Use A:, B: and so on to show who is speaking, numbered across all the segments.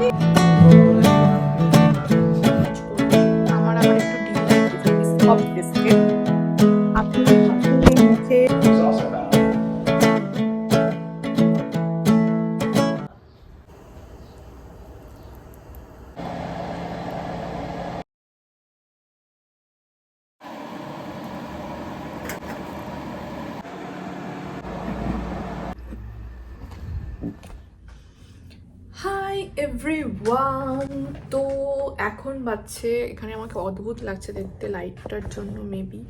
A: আমার এভরিওয়ান তো এখন বাজছে, এখানে আমাকে অদ্ভুত লাগছে দেখতে লাইটটার জন্য মেবি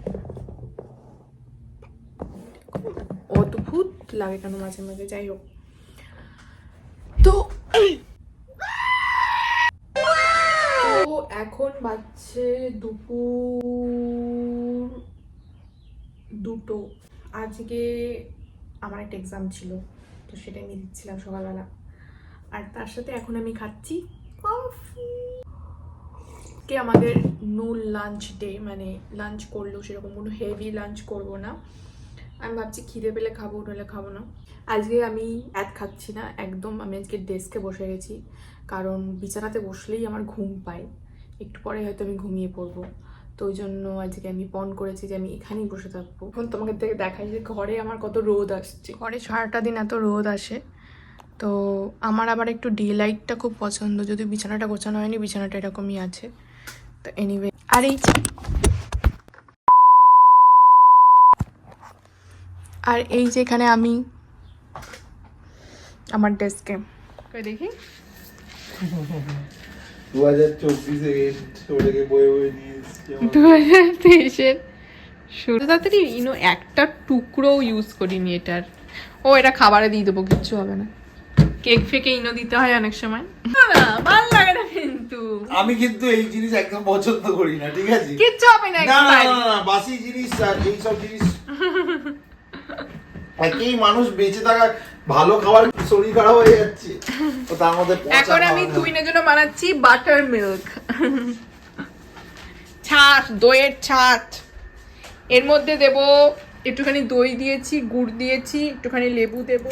A: অদ্ভুত লাগে কেন মাঝে মাঝে? যাই হোক। তো এখন বাজছে দুপুর দুটো। আজকে আমার একটা এক্সাম ছিল, তো সেটা আমি দিচ্ছিলাম সকালবেলা। আর তার সাথে এখন আমি খাচ্ছি কফি। কে আমাদের নো লাঞ্চ ডে মানে লাঞ্চ করলেও সেরকম কোনো হেভি লাঞ্চ করব না। আমি ভাবছি খিদে পেলে খাব নইলে খাব না। আজকে আমি এক খাচ্ছি না, একদম আমি আজকে ডেস্কে বসে গেছি। কারণ বিছানাতে বসলেই আমার ঘুম পায়। একটু পরে হয়তো আমি ঘুমিয়ে পড়ব। তো ওই জন্য আজকে আমি পণ করেছি যে আমি এখানেই বসে থাকব। এখন তোমাকে থেকে দেখাই যে ঘরে আমার কত রোদ আসছে। ঘরে সারাটা দিন এত রোদ আসে। তো আমার আবার একটু ডে লাইটটা খুব পছন্দ। যদি বিছানাটা গোছানো হয়নি বিছানাটা এরকমই আছে। তো এনিওয়ে আর এই যে আর এই যে এখানে আমি আমার ডেস্কে দেখি?
B: দু হাজার চব্বিশে ওটাকে বয়ে বয়ে নিয়ে
A: দু হাজার তেইশের শুরু। তাড়াতাড়ি ইনো একটা টুকরো ইউজ করিনি এটার। ও এটা খাবারে দিয়ে দেবো কিচ্ছু হবে না। কেক ফেকে ইনো দিতে হয় অনেক সময়। না ভালো লাগে না কিন্তু।
B: আমি কিন্তু এই জিনিস একদম পছন্দ করি না ঠিক আছে?
A: কিচ্ছু হবে না
B: না না বাসি জিনিস আর এইসব জিনিস। একেই মানুষ বেঁচে থাকা ভালো খাবার শরীর খারাপ হয়ে যাচ্ছে। তো তার মধ্যে
A: এখন আমি। তুইনের জন্য বানাচ্ছি বাটার মিল্ক ছাঁচ দইয়ের ছাঁচ। এর মধ্যে দেব একটুখানি দই দিয়েছি গুড় দিয়েছি একটুখানি লেবু দেব।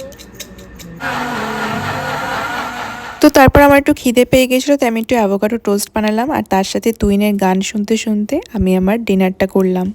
C: তো তারপর আমার একটু খিদে পেয়ে গেছিল তো আমি একটু অ্যাভোকাডো টোস্ট বানালাম। আর তার সাথে তুইনের গান শুনতে শুনতে আমি আমার ডিনারটা করলাম।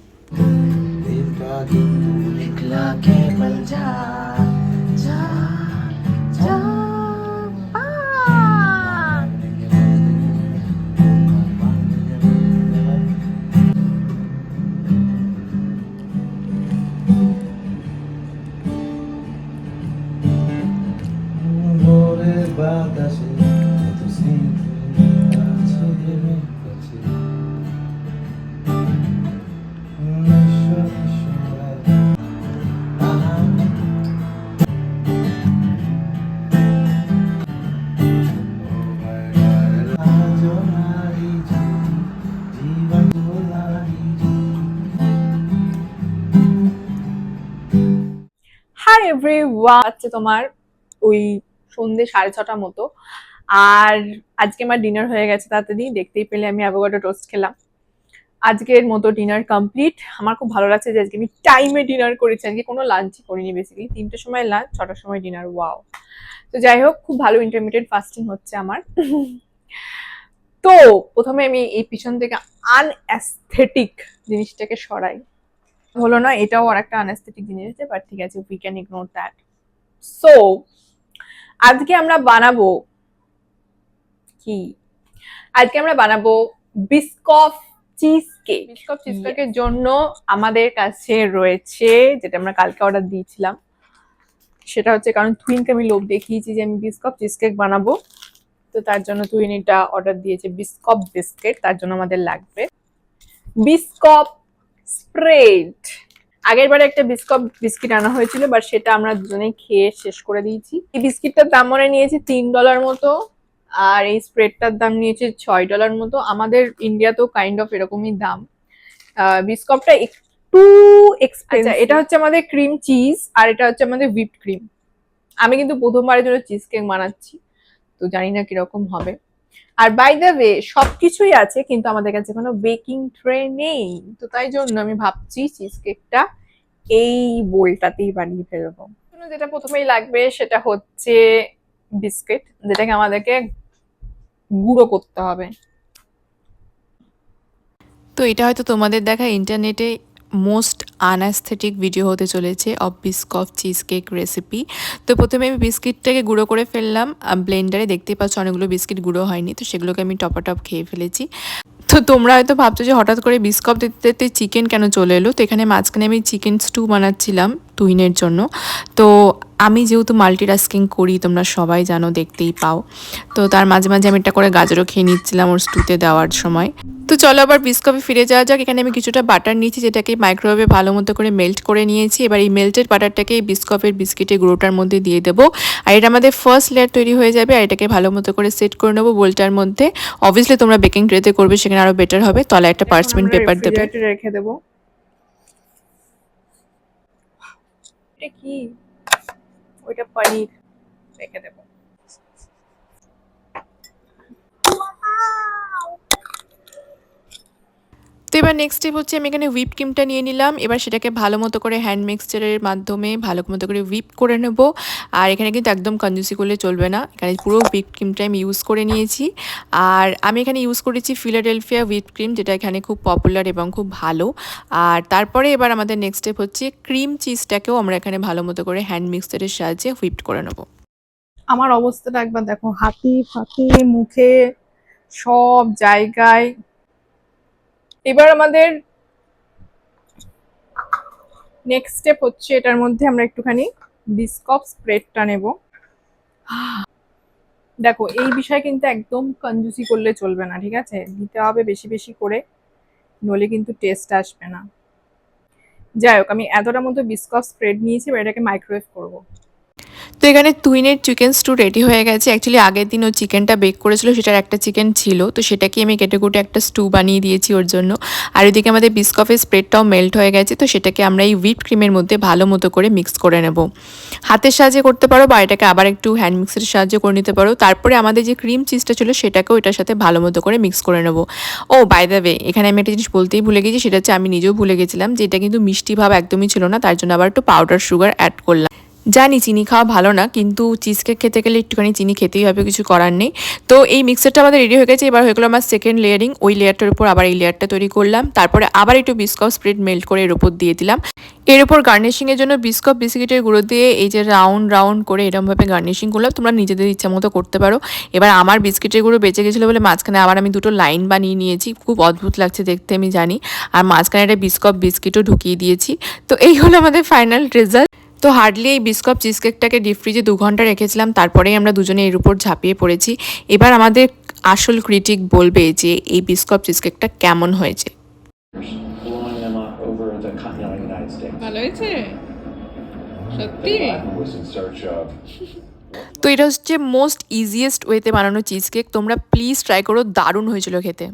A: হাই এভরিওয়ান আজকে তোমার ওই সন্ধে সাড়ে ছটা মতো। আর আজকে আমার ডিনার হয়ে গেছে তাড়াতাড়ি দেখতেই পেলে আমি অ্যাভোকাডো টোস্ট খেলাম। আজকের মতো ডিনার কমপ্লিট আমার খুব ভালো লাগছে যে আজকে আমি টাইমে ডিনার করেছি। আজকে কোনো লাঞ্চই করিনি বেসিক্যালি তিনটের সময় লাঞ্চ ছটার সময় ডিনার ওয়াও তো যাই হোক, খুব ভালো ইন্টারমিডিয়েট ফাস্টিং হচ্ছে আমার। তো প্রথমে আমি এই পিছন থেকে আনঅ্যাস্থেটিক জিনিসটাকে সরাই। হলো না, এটাও আর একটা আনএস্থেটিক জিনিস আছে বাট ঠিক আছে we can ignore that so আজকে আমরা বানাবো কি? আজকে আমরা বানাবো Biscoff cheesecake Biscoff cheese কেকের জন্য আমাদের কাছে রয়েছে, যেটা আমরা কালকে অর্ডার দিয়েছিলাম। সেটা হচ্ছে, কারণ তুইনকে আমি লোভ দেখিয়েছি যে আমি বিস্কফ চিজ কেক বানাবো। তো তার জন্য তুইন এটা অর্ডার দিয়েছে বিস্কপ বিস্কিট তার জন্য আমাদের লাগবে। Biscoff spread. আগের বারে একটা বিস্কপ বিস্কিট আনা হয়েছিল বাট সেটা আমরা দুজনেই খেয়ে শেষ করে দিয়েছি। এই বিস্কিটটার দাম মনে নিয়েছে তিন ডলার মতো আর এই স্প্রেডটার দাম নিয়েছে ছয় ডলার মতো। আমাদের ইন্ডিয়াতেও কাইন্ড অফ এরকমই দাম। আহ, বিস্কপটা একটু এক্সপেন্সিভ এটা হচ্ছে আমাদের ক্রিম চিজ আর এটা হচ্ছে আমাদের হুইপড ক্রিম আমি কিন্তু প্রথমবারের জন্য চিজ কেক বানাচ্ছি তো জানি না কীরকম হবে। আর বাই দ্য ওয়ে সবকিছুই আছে, কিন্তু আমাদের কাছে কোনো বেকিং ট্রে নেই। তো তাই জন্য আমি ভাবছি চিজ কেকটা এই বোলটাতেই বানিয়ে ফেলব। যেটা প্রথমেই লাগবে সেটা হচ্ছে বিস্কিট যেটাকে আমাদেরকে গুঁড়ো করতে হবে।
C: তো এটা হয়তো তোমাদের দেখা ইন্টারনেটে মোস্ট আনঅ্যাস্থেটিক ভিডিও হতে চলেছে of Biscoff cheesecake recipe তো প্রথমে আমি বিস্কিটটাকে গুঁড়ো করে ফেললাম ব্লেন্ডারে দেখতেই পাচ্ছ অনেকগুলো বিস্কিট গুঁড়ো হয়নি, তো সেগুলোকে আমি টপাটপ খেয়ে ফেলেছি। তো তোমরা হয়তো ভাবছ যে হঠাৎ করে বিস্কপ দিতে দিতে চিকেন কেন চলে এলো? তো এখানে মাঝখানে আমি চিকেন স্টু বানাচ্ছিলাম তুহিনের জন্য। তো আমি যেহেতু মাল্টিটাস্কিং করি, তোমরা সবাই জানো, দেখতেই পাও। তো তার মাঝে মাঝে আমি একটা করে গাজরও খেয়ে নিচ্ছিলাম ওর স্টুতে দেওয়ার সময়। তো চলো আবার বিস্কপে ফিরে যাওয়া যাক। এখানে আমি কিছুটা বাটার নিয়েছি যেটাকে মাইক্রোওয়েভে ভালো মতো করে মেল্ট করে নিয়েছি। এবার এই মেল্টেড বাটারটাকে এই বিস্কপের বিস্কিটের গুঁড়োটার মধ্যে দিয়ে দেবো। আর এটা আমাদের ফার্স্ট লেয়ার তৈরি হয়ে যাবে আর এটাকে ভালো মতো করে সেট করে নেব বোলটার মধ্যে। অবভিয়াসলি তোমরা বেকিং ট্রেতে করবে সেখানে আরও বেটার হবে। তলায় একটা
A: পার্সমেন্ট
C: পেপার দেবে।
A: রেখে দেবো। এটা কি? ওইটা পনির। রেখে দেবো।
C: এবার নেক্সট স্টেপ হচ্ছে আমি এখানে হুইপ ক্রিমটা নিয়ে নিলাম। এবার সেটাকে ভালো মতো করে হ্যান্ড মিক্সচারের মাধ্যমে ভালো মতো করে হুইপ করে নেব। আর এখানে কিন্তু একদম কঞ্জুসি করলে চলবে না। এখানে পুরো হুইপ ক্রিমটা আমি ইউজ করে নিয়েছি। আর আমি এখানে ইউজ করেছি ফিলাডেলফিয়া হুইপ ক্রিম যেটা এখানে খুব পপুলার এবং খুব ভালো। আর তারপরে এবার আমাদের নেক্সট স্টেপ হচ্ছে ক্রিম চিজটাকেও আমরা এখানে ভালো মতো করে হ্যান্ড মিক্সচারের সাহায্যে হুইপ করে নেব।
A: আমার অবস্থাটা একবার দেখো হাতি ফাতি মুখে সব জায়গায় এবার আমাদের নেক্সট স্টেপ হচ্ছে এটার মধ্যে আমরা একটুখানি বিস্কপ স্প্রেডটা নেব। দেখো, এই বিষয়ে কিন্তু একদম কঞ্জুসি করলে চলবে না, ঠিক আছে? দিতে হবে বেশি বেশি করে নলে কিন্তু টেস্ট আসবে না। যাই হোক, আমি এতটা মতো বিস্কপ স্প্রেড নিয়েছি, এবার এটাকে মাইক্রোওয়েভ করব।
C: তো এখানে তুইনের চিকেন স্টু রেডি হয়ে গেছে। অ্যাকচুয়ালি আগের দিন ও চিকেনটা বেক করেছিল, সেটার একটা চিকেন ছিল। তো সেটাকে আমি কেটে কুটে একটা স্টু বানিয়ে দিয়েছি ওর জন্য। আর ওইদিকে আমাদের বিস্কফের স্প্রেডটাও মেল্ট হয়ে গেছে, তো সেটাকে আমরা এই হুইপ ক্রিমের মধ্যে ভালো মতো করে মিক্স করে নেব। হাতের সাহায্যে করতে পারো বা এটাকে আবার একটু হ্যান্ড মিক্সের সাহায্যে করে নিতে পারো। তারপরে আমাদের যে ক্রিম চিজটা ছিল, সেটাকেও এটার সাথে ভালো মতো করে মিক্স করে নেব। ও বাই দ্য ওয়ে এখানে আমি একটা জিনিস বলতেই ভুলে গেছি, সেটা হচ্ছে আমি নিজেও ভুলে গেছিলাম যে এটা কিন্তু মিষ্টি ভাব একদমই ছিল না, তার জন্য আবার একটু পাউডার সুগার অ্যাড করলাম। জানি চিনি খাওয়া ভালো না, কিন্তু চিজ কেক খেতে গেলে একটুখানি চিনি খেতেই হবে, কিছু করার নেই। তো এই মিক্সারটা আমাদের রেডি হয়ে গেছে, এবার হয়ে গেলো আমার সেকেন্ড লেয়ারিং ওই লেয়ারটার উপর আবার এই লেয়ারটা তৈরি করলাম। তারপরে আবার একটু বিস্কপ স্প্রেড মেল্ট করে এর উপর দিয়ে দিলাম। এর উপর গার্নিশিংয়ের জন্য বিস্কপ বিস্কিটের গুঁড়ো দিয়ে এই যে রাউন্ড রাউন্ড করে এরমভাবে গার্নিশিং করলাম, তোমরা নিজেদের ইচ্ছা মতো করতে পারো। এবার আমার বিস্কিটের গুঁড়ো বেঁচে গেছিল বলে মাঝখানে আবার আমি দুটো লাইন বানিয়ে নিয়েছি, খুব অদ্ভুত লাগছে দেখতে, আমি জানি। আর মাঝখানে একটা বিস্কপ বিস্কিটও ঢুকিয়ে দিয়েছি। তো এই হলো আমাদের ফাইনাল রেজাল্ট তো হার্ডলি এই বিস্কপ চিজ কেকটাকে ডিপ ফ্রিজে দু ঘণ্টা রেখেছিলাম তারপরেই আমরা দুজনে এর উপর ঝাঁপিয়ে পড়েছি। এবার আমাদের আসল ক্রিটিক বলবে যে এই বিস্কপ চিজ কেকটা কেমন হয়েছে.
A: ভালো সত্যি?
C: তো এটা হচ্ছে মোস্ট ইজিয়েস্ট ওয়েতে বানানো চিজ কেক তোমরা প্লিজ ট্রাই করো দারুণ হয়েছিল খেতে।